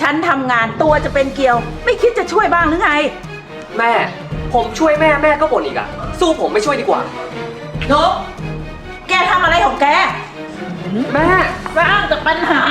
ฉันทำงานตัวจะเป็นเกลียว ไม่คิดจะช่วยบ้างหรือไง แม่ ผมช่วยแม่แม่ก็บ่นอีกอะสู้ผมไม่ช่วยดีกว่า นก แกทำอะไรของแกแม่ สร้างแต่ปัญหา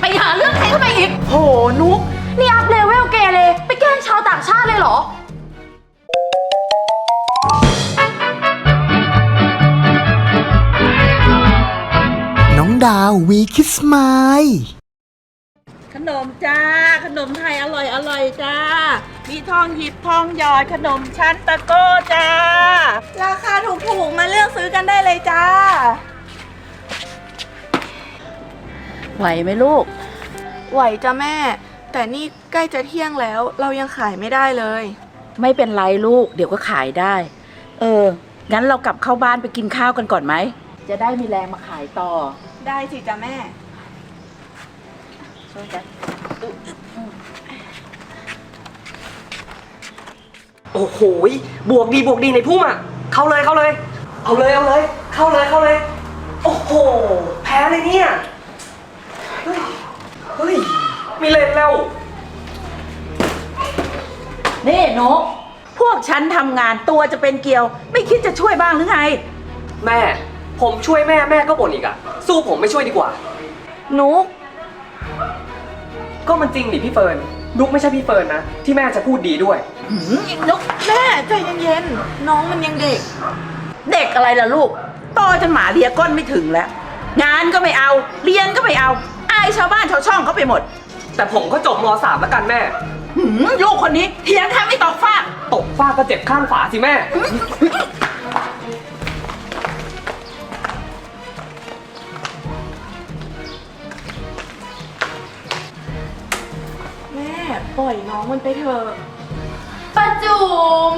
ไปหาเรื่องใครเข้าไปอีก โหนุก นี่อัพเลเวลเกเรไปแกล้งชาวต่างชาติเลยเหรอ น้องดาววีคิสไมล์ ขนมจ้า ขนมไทยอร่อยอร่อยจ้า มีทองหยิบทองหยอดขนมชั้นตะโก้จ้า ราคาถูกๆมาเลือกซื้อกันได้เลยจ้า ไหวไหมลูก ไหวจ้ะแม่ แต่นี่ใกล้จะเที่ยงแล้ว เรายังขายไม่ได้เลย ไม่เป็นไรลูก เดี๋ยวก็ขายได้ เออ งั้นเรากลับเข้าบ้านไปกินข้าวกันก่อนไหม จะได้มีแรงมาขายต่อ ได้สิจ้ะแม่ ช่วยกันโอ้โหยบวกดีบวกดีในพุ่มอะเข้าเลยเข้าเลย เอาเลยเอาเลย เข้าเลยเข้าเลย โอ้โห แพ้เลยเนี่ย เฮ้ยเฮ้ยมีเล่นแล้ว นี่นกพวกฉันทำงานตัวจะเป็นเกลียว ไม่คิดจะช่วยบ้างหรือไง แม่ ผมช่วยแม่แม่ก็บ่นอีกอะสู้ผมไม่ช่วยดีกว่า นุก ก็มันจริงดิพี่เฟิร์นนุกไม่ใช่พี่เฟิร์นนะ ที่แม่จะพูดดีด้วยหืมอีกนกแม่ใจเย็นๆ น้องมันยังเด็ก เด็กอะไรล่ะลูกโตจนหมาเลียก้นไม่ถึงแล้ว งานก็ไม่เอา เรียนก็ไม่เอา อายชาวบ้านชาวช่องเขาไปหมด แต่ผมก็จบม .3 แล้วกันแม่ หืมลูกคนนี้เถียงคำไม่ตอกฟากตกฟ้าก็เจ็บข้างฝาสิแม่ ปล่อยน้องมันไปเถอะป้าจุ๋ม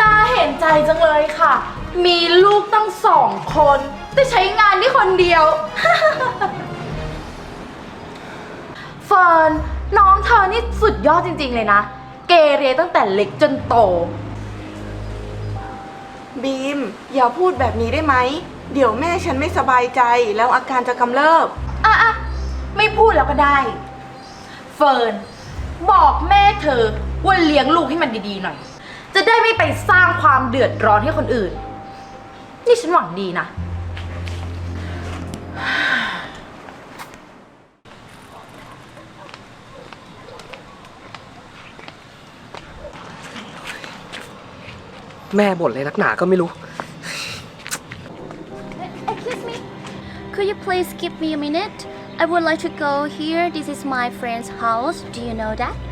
น่าเห็นใจจังเลยค่ะ มีลูกตั้งสองคน แต่ใช้งานที่คนเดียว เฟิร์นน้องเธอนี่สุดยอดจริง ๆ เลยนะ เกเรตั้งแต่เล็กจนโต บีม อย่าพูดแบบนี้ได้ไหม เดี๋ยวแม่ฉันไม่สบายใจแล้วอาการจะกำเริบ อะอะไม่พูดแล้วก็ได้ เฟิร์นบอกแม่เธอว่าเลี้ยงลูกให้มันดีๆหน่อย จะได้ไม่ไปสร้างความเดือดร้อนให้คนอื่น นี่ฉันหวังดีนะ แม่บ่นเลยนักหนาก็ไม่รู้ Excuse me. Could you please give me a minute? I would like to go here. This is my friend's house. Do you know that?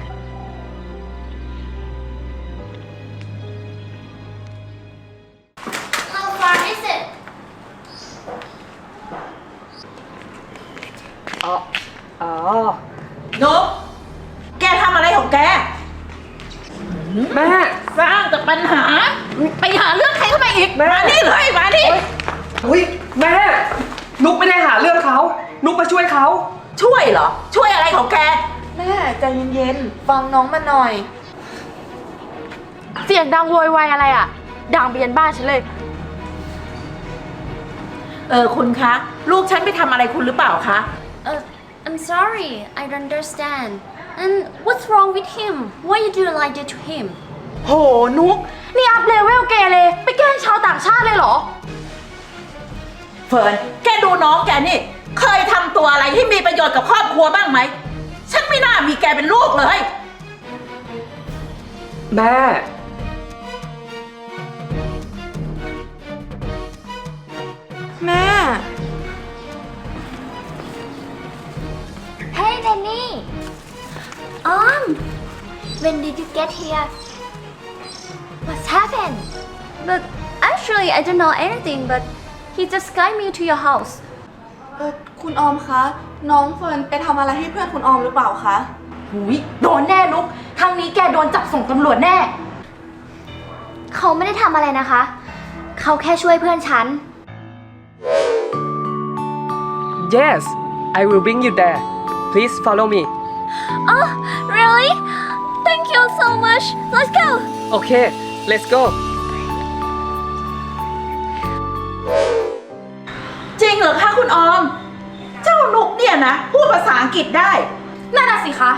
ใจเย็นๆ ฟังน้องมันหน่อย เสียงดังโวยวายอะไรอะ ดังไปยันบ้านฉันเลย เออคุณคะ ลูกฉันไปทำอะไรคุณหรือเปล่าคะ Uh, I'm sorry. I don't understand. And what's wrong with him? Why you do like that to him? โห นุก นี่อัพเลเวลเกเรไปแกล้งชาวต่างชาติเลยเหรอ เฟิร์น แกดูน้องแกนี่ เคยทำตัวอะไรที่มีประโยชน์กับครอบครัวบ้างไหม ฉันไม่น่ามีแกเป็นลูกเลย แม่ แม่ Hey, Danny. Um, when did you get here? What's happened? But actually, I don't know anything. But he just guided me to your house. เออคุณออมคะ น้องเฟิร์นไปทำอะไรให้เพื่อนคุณออมหรือเปล่าคะ หุยโดนแน่นุกทางนี้แกโดนจับส่งตำรวจแน่ เขาไม่ได้ทำอะไรนะคะ เขาแค่ช่วยเพื่อนฉัน yes I will bring you there please follow me Oh, really? Thank you so much. Let's go. okay let's go ดภาษาอังกฤษได้สิคะ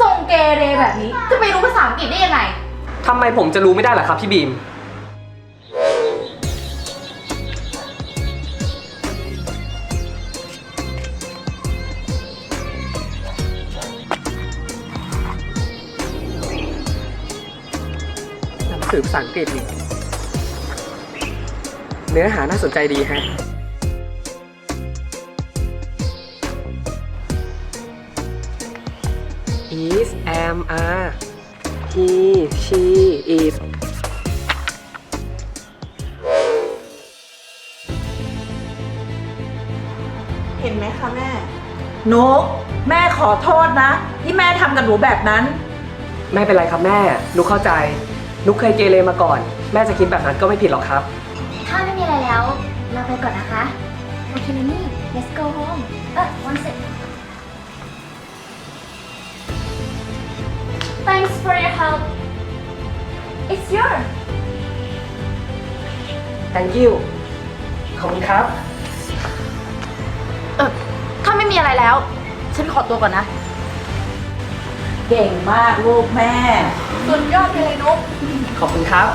ส่งเกเรแบบนี้จะไปรู้ภาษาอังกฤษได้ยังไง ทำไมผมจะรู้ไม่ได้ล่ะครับพี่บีม หนังสือภาษาอังกฤษนี่เนื้อหาน่าสนใจดีฮะ are he she is เห็นไหมคะแม่หนูแม่ขอโทษนะ ที่แม่ทำกับหนูแบบนั้น ไม่เป็นไรครับแม่ นุกเข้าใจ นุกเคยเกเรมาก่อน แม่จะคิดแบบนั้นก็ไม่ผิดหรอกครับ ถ้าไม่มีอะไรแล้ว เราไปก่อนนะคะโอเคนะนี่ let's go home เออ one sec thanks for your help it's yours thank you ขอบคุณครับ เออถ้าไม่มีอะไรแล้ว ฉันขอตัวก่อนนะ เก่งมากลูกแม่ สุดยอดไปเลยนุ๊ก ขอบคุณครับ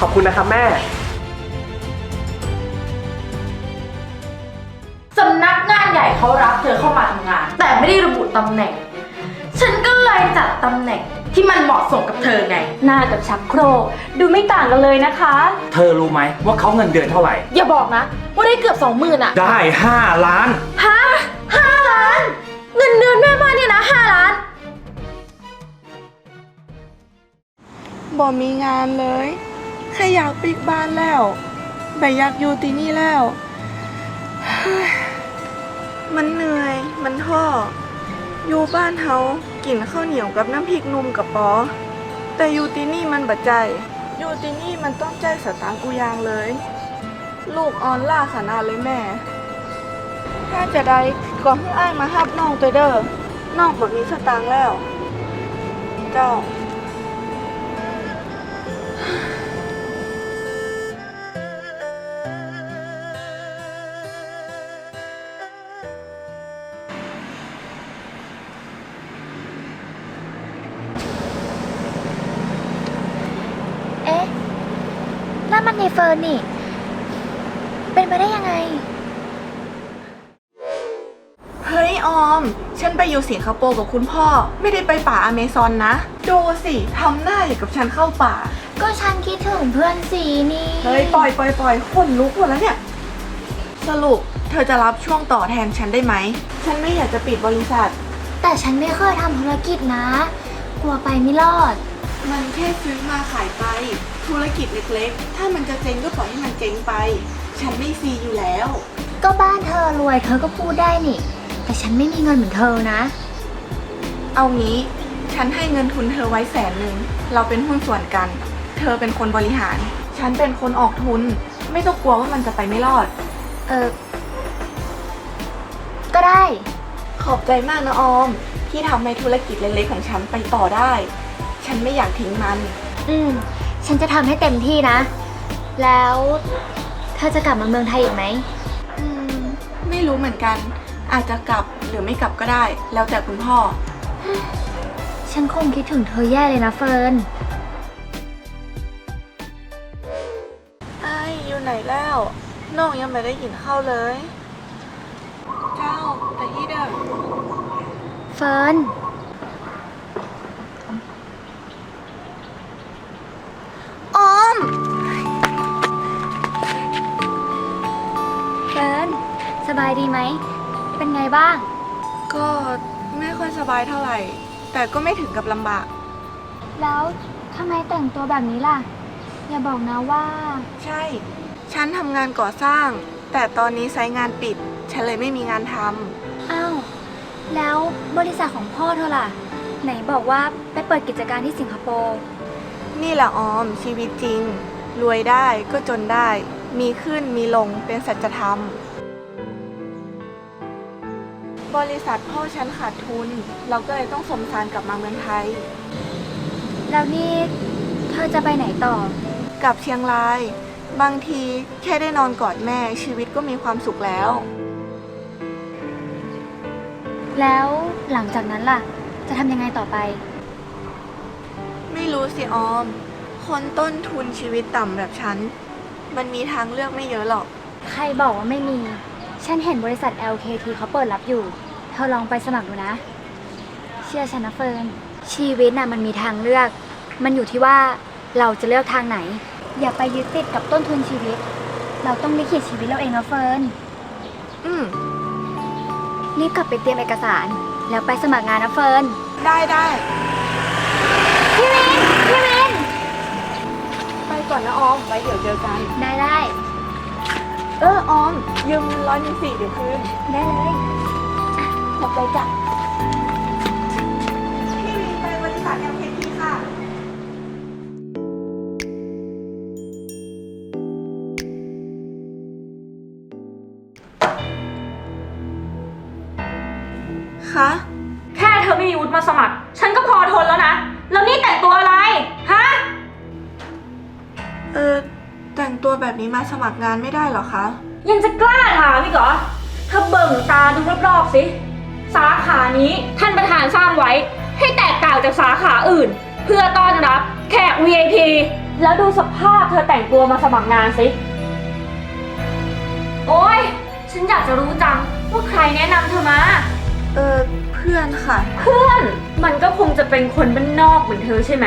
ขอบคุณนะครับแม่ สำนักงานใหญ่เขารับเธอเข้ามาทำงาน แต่ไม่ได้ระบุตำแหน่ง ฉันก็ เลยจัดตำแหน่งที่มันเหมาะสมกับเธอไง หน้ากับชักโครกดูไม่ต่างกันเลยนะคะ เธอรู้ไหมว่าเขาเงินเดือนเท่าไหร่ อย่าบอกนะ ว่าได้เกือบสองหมื่นอะได้ 5 ล้าน ฮะห้าล้าน เงินเดือนแม่บ้านเนี่ยนะห้าล้าน บ่มีงานเลยแค่อยากปิกบ้านแล้วไปอยากอยู่ที่นี่แล้วเฮ้ยมันเหนื่อย มันท้ออยู่บ้านเฮา กินข้าวเหนียวกับน้ำพริกนุ่มกับปอ แต่อยู่ที่นี่มันบัดใจอยู่ที่นี่มันต้องใจสตางกูยางเลย ลูกออนล่าขนาดเลยแม่ ถ้าจะได้ก็ให้อ้ายมาฮับน้องตัวเด้อน้องบ่มีสตางค์แล้ว เจ้า นั่นมันในเฟิร์นนี่ เป็นไปได้ยังไง เฮ้ยออม ฉันไปอยู่สิงคโปร์กับคุณพ่อ ไม่ได้ไปป่าอเมซอนนะ ดูสิทำหน้าอย่างกับฉันเข้าป่า ก็ฉันคิดถึงเพื่อนสีนี่เฮ้ยปล่อยปล่อยปล่อยคนลุกหมดแล้วเนี่ย สรุปเธอจะรับช่วงต่อแทนฉันได้ไหม ฉันไม่อยากจะปิดบริษัท แต่ฉันไม่เคยทำธุรกิจนะ กลัวไปไม่รอด มันแค่ซื้อมาขายไป ธุรกิจเล็กๆ ถ้ามันจะเจ๊งก็ปล่อยให้มันเจ๊งไป ฉันไม่ซีอยู่แล้ว ก็บ้านเธอรวยเธอก็พูดได้นี่ แต่ฉันไม่มีเงินเหมือนเธอนะ เอางี้ ฉันให้เงินทุนเธอไว้แสนหนึ่ง เราเป็นหุ้นส่วนกัน เธอเป็นคนบริหาร ฉันเป็นคนออกทุน ไม่ต้องกลัวว่ามันจะไปไม่รอด เออ ก็ได้ ขอบใจมากนะออม ที่ทำให้ธุรกิจเล็กๆของฉันไปต่อได้ ฉันไม่อยากทิ้งมัน อืม ฉันจะทำให้เต็มที่นะ แล้วเธอจะกลับมาเมืองไทยอีกไหม อืมไม่รู้เหมือนกัน อาจจะกลับหรือไม่กลับก็ได้ แล้วแต่คุณพ่อ ฉันคงคิดถึงเธอแย่เลยนะเฟิร์น ไอ้ายอยู่ไหนแล้วน้องยังไม่ได้กินข้าวเลย เจ้าแต่ที่เดิม เฟิร์น บายดีไหม เป็นไงบ้าง ก็ไม่ค่อยสบายเท่าไหร่ แต่ก็ไม่ถึงกับลำบาก แล้วทำไมแต่งตัวแบบนี้ล่ะ อย่าบอกนะว่า ใช่ ฉันทำงานก่อสร้าง แต่ตอนนี้ไซต์งานปิด ฉันเลยไม่มีงานทำอ้าว แล้วบริษัทของพ่อเธอล่ะ ไหนบอกว่าไปเปิดกิจการที่สิงคโปร์นี่แหละออมชีวิตจริง รวยได้ก็จนได้ มีขึ้นมีลงเป็นสัจธรรม บริษัทพ่อฉันขาดทุน เราก็เลยต้องสมสารกลับมาเมืองไทย แล้วนี่เธอจะไปไหนต่อ กลับเชียงราย บางทีแค่ได้นอนกอดแม่ชีวิตก็มีความสุขแล้ว แล้วหลังจากนั้นล่ะ จะทำยังไงต่อไป ไม่รู้สิออม คนต้นทุนชีวิตต่ำแบบฉัน มันมีทางเลือกไม่เยอะหรอก ใครบอกว่าไม่มี ฉันเห็นบริษัท LKT เขาเปิดรับอยู่ เธอลองไปสมัครดูนะ เชื่อฉันนะเฟิร์น ชีวิตน่ะมันมีทางเลือก มันอยู่ที่ว่าเราจะเลือกทางไหน อย่าไปยึดติดกับต้นทุนชีวิต เราต้องลิขิตชีวิตเราเองนะเฟิร์น อืม รีบกลับไปเตรียมเอกสาร แล้วไปสมัครงานนะเฟิร์น ได้ได้พี่วิน พี่วิน ไปก่อนนะออม ไว้เดี๋ยวเจอกัน ได้ได้ เออออม ยืมร้อยหนึ่งสี่เดี๋ยวคืนได้เลยขอบใจจ้ะพี่วินไปบริษัท LKT ค่ะ คะแค่เธอไม่มีวุฒิมาสมัคร ฉันก็พอทนแล้วนะ แล้วนี่แต่งตัวอะไร ฮะ เออ แต่งตัวแบบนี้มาสมัครงานไม่ได้เหรอคะ ยังจะกล้าถามอีกเหรอเธอเบิ่งตาดูรอบๆสิ สาขานี้ท่านประธานสร้างไว้ ให้แตกต่างจากสาขาอื่น เพื่อต้อนรับแขก VIP แล้วดูสภาพเธอแต่งตัวมาสมัครงานสิ โอ๊ยฉันอยากจะรู้จังว่าใครแนะนำเธอมา เออเพื่อนค่ะ เพื่อนมันก็คงจะเป็นคนบ้านนอกเหมือนเธอใช่ไหม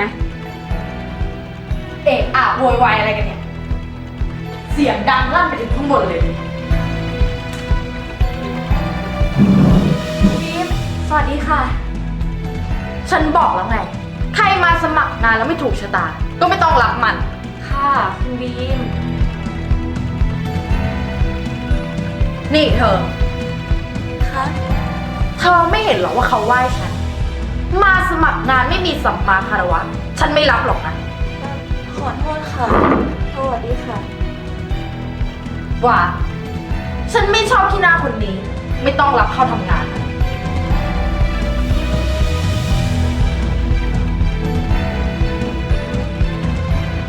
เอะอะโวยวายอะไรกันเนี่ย เสียงดังลั่นไปถึงข้างบนเลยบีมสวัสดีค่ะ ฉันบอกแล้วไง ใครมาสมัครงานแล้วไม่ถูกชะตา ก็ไม่ต้องรับมัน ค่ะคุณบีม นี่เธอ คะเธอไม่เห็นหรอว่าเขาไหว้ฉัน มาสมัครงานไม่มีสัมมาคารวะ ฉันไม่รับหรอกนะ ขอโทษค่ะ สวัสดีค่ะ ว่า ฉันไม่ชอบที่หน้าคนนี้ ไม่ต้องรับเข้าทำงานนะ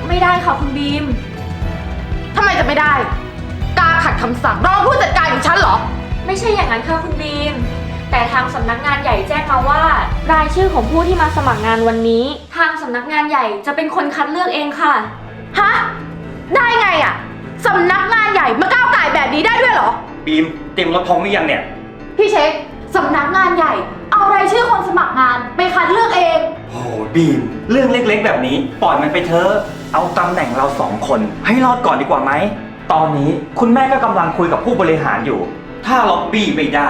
ไม่ได้ค่ะคุณบีม ทำไมจะไม่ได้กล้าขัดคำสั่งรองผู้จัดการของฉันเหรอ ไม่ใช่อย่างนั้นค่ะคุณบีม แต่ทางสำนักงานใหญ่แจ้งมาว่า รายชื่อของผู้ที่มาสมัครงานวันนี้ ทางสำนักงานใหญ่จะเป็นคนคัดเลือกเองค่ะ ฮะ ได้ไงอะ สำนักงานใหญ่มาก้าวไก่แบบนี้ได้ด้วยเหรอ บีมเตรียมรถพร้อมหรือยังเนี่ย พี่เช็คสำนักงานใหญ่ เอารายชื่อคนสมัครงานไปคัดเลือกเอง โอ้บีม เรื่องเล็กๆ แบบนี้ ปล่อยมันไปเถอะเอาตำแหน่งเราสองคน ให้รอดก่อนดีกว่าไหม ตอนนี้คุณแม่ก็กำลังคุยกับผู้บริหารอยู่ ถ้าล็อบบี้ไม่ได้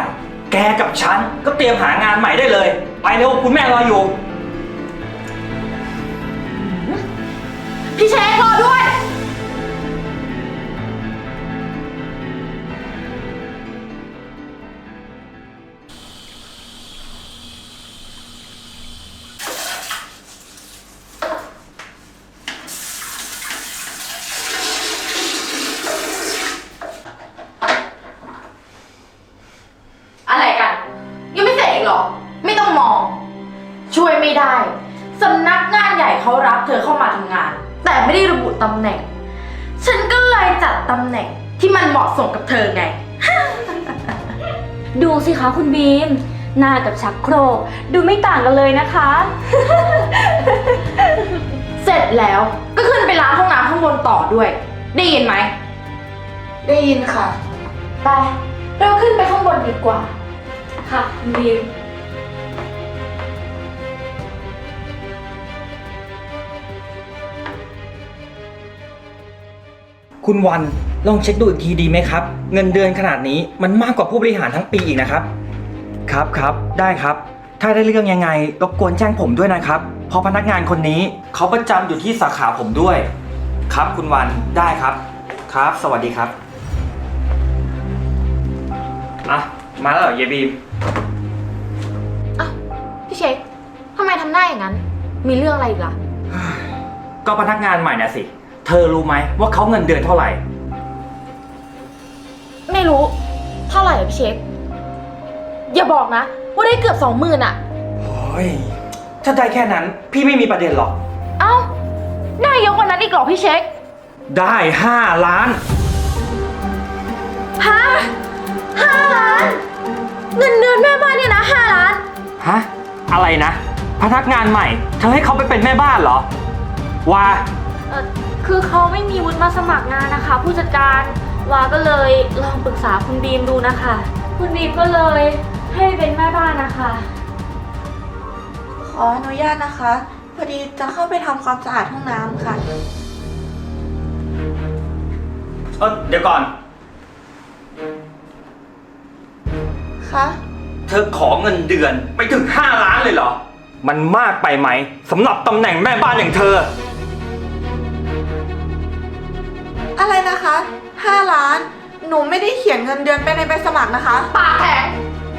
แกกับฉันก็เตรียมหางานใหม่ได้เลย ไปเร็วคุณแม่รออยู่ พี่เช็ครอด้วย วยไม่ได้สำนักงานใหญ่เขารับเธอเข้ามาทำงาน แต่ไม่ได้ระบุตำแหน่ง ฉันก็เลยจัดตำแหน่งที่มันเหมาะสมกับเธอไง ดูสิคะคุณบีม หน้ากับชักโครกดูไม่ต่างกันเลยนะคะ เสร็จแล้วก็ขึ้นไปล้างห้องน้ำข้างบนต่อด้วย ได้ยินไหม ได้ยินค่ะ ไป เราขึ้นไปข้างบนดีกว่า ค่ะคุณบีม คุณวันลองเช็คดูอีกทีดีไหมครับ เงินเดือนขนาดนี้มันมากกว่าผู้บริหารทั้งปีอีกนะครับ ครับครับได้ครับ ถ้าได้เรื่องยังไงรบกวนแจ้งผมด้วยนะครับ เพราะพนักงานคนนี้เขาประจำอยู่ที่สาขาผมด้วย ครับคุณวันได้ครับ ครับ สวัสดีครับอะมาแล้วเหรอเยบีม อะพี่เช็คทำไมทำหน้าอย่างนั้น มีเรื่องอะไรอีกล่ะ ก็พนักงานใหม่น่ะสิ เธอรู้ไหมว่าเขาเงินเดือนเท่าไหร่ ไม่รู้ เท่าไหร่อะพี่เช็คอย่าบอกนะ ว่าได้เกือบสองหมื่นอะโอ้ยถ้าได้แค่นั้นพี่ไม่มีประเด็นหรอก เอ้าได้เยอะกว่านั้นอีกเหรอพี่เช็คได้5ล้าน ฮะห้าล้าน เงินเดือนแม่บ้านเนี่ยนะห้าอะไรนะ พนักงานใหม่ เธอให้เขาไปเป็นแม่บ้านเหรอ ว่า เออ คือเขาไม่มีวุฒิมาสมัครงานนะคะ ผู้จัดการวาก็เลยลองปรึกษาคุณบีมดูนะคะ คุณบีมก็เลยให้เป็นแม่บ้านนะคะ ขออนุญาตนะคะ พอดีจะเข้าไปทำความสะอาดห้องน้ำค่ะ เออเดี๋ยวก่อน คะเธอขอเงินเดือนไปถึง 5 ล้านเลยเหรอ มันมากไปไหมสำหรับตำแหน่งแม่บ้านอย่างเธอ อะไรนะคะ 5 ล้าน หนูไม่ได้เขียนเงินเดือนไปในใบสมัครนะคะ ปากแข็ง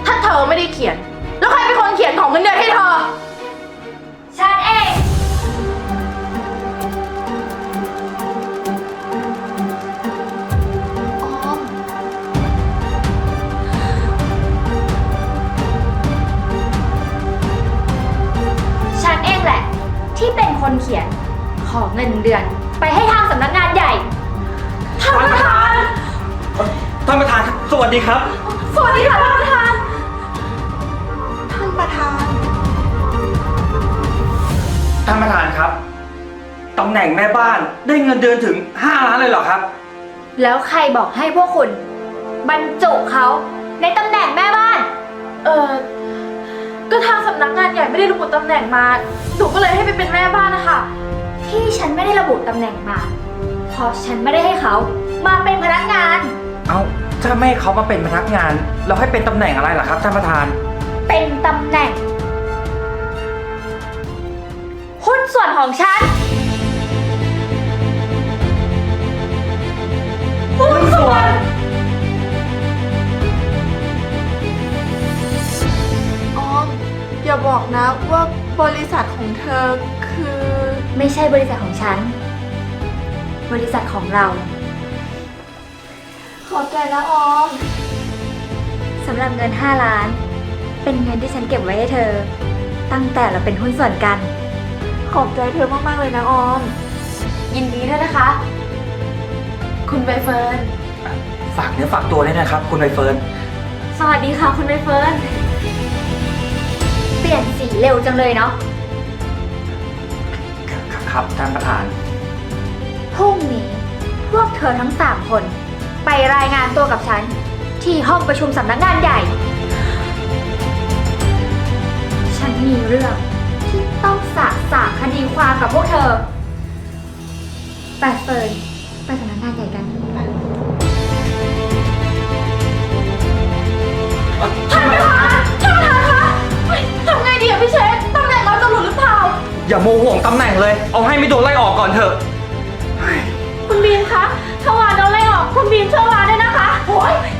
ถ้าเธอไม่ได้เขียน แล้วใครเป็นคนเขียนของเงินเดือนให้เธอ ฉันเองออมฉันเองแหละ ที่เป็นคนเขียนขอเงินเดือนไปให้ วัสดีครับ สวัสดีค่ะท่านประธาน ท่านประธาน ท่านประธานครับตำแหน่งแม่บ้านได้เงินเดือนถึง 5 ล้านเลยเหรอครับ แล้วใครบอกให้พวกคุณ บรรจุเขาในตำแหน่งแม่บ้าน เออก็ทางสำนักงานใหญ่ไม่ได้ระบุตำแหน่งมา หนูก็เลยให้ไปเป็นแม่บ้านนะคะ ที่ฉันไม่ได้ระบุตำแหน่งมา เพราะฉันไม่ได้ให้เขามาเป็นพนักงาน เอาถ้าไม่ให้เขามาเป็นพนักงาน เราให้เป็นตำแหน่งอะไรล่ะครับท่านประธาน เป็นตำแหน่ง หุ้นส่วนของฉัน หุ้นส่วน ออม อย่าบอกนะว่าบริษัทของเธอคือ ไม่ใช่บริษัทของฉัน บริษัทของเราข อบใจนะออม สำหรับเงิน 5 ล้าน เป็นเงินที่ฉันเก็บไว้ให้เธอ ตั้งแต่เราเป็นหุ้นส่วนกัน ขอบใจเธอมากๆเลยนะออม ยินดีด้วยนะคะ คุณใบเฟิร์น ฝากเนื้อฝากตัวด้วยนะครับ คุณใบเฟิร์น สวัสดีค่ะคุณใบเฟิร์น เปลี่ยนสีเร็วจังเลยเนาะ ครับครับท่านประธาน พรุ่งนี้ พวกเธอทั้งสามคน ไปรายงานตัวกับฉัน ที่ห้องประชุมสำนักงานใหญ่ ฉันมีเรื่องที่ต้องสะสางคดีความกับพวกเธอ ไปเฟิร์นไปสำนักงานใหญ่กันท่านประธานท่านประธานคะเฮ้ยทำไงดีอะพี่เชษตำแหน่งเราจะหลุดหรือเปล่า อย่าโมห่วงตำแหน่งเลย เอาให้ไม่โดนไล่ออกก่อนเถอะ คุณบีมคะีมเชื้อราด้วยนะคะ โอ้ย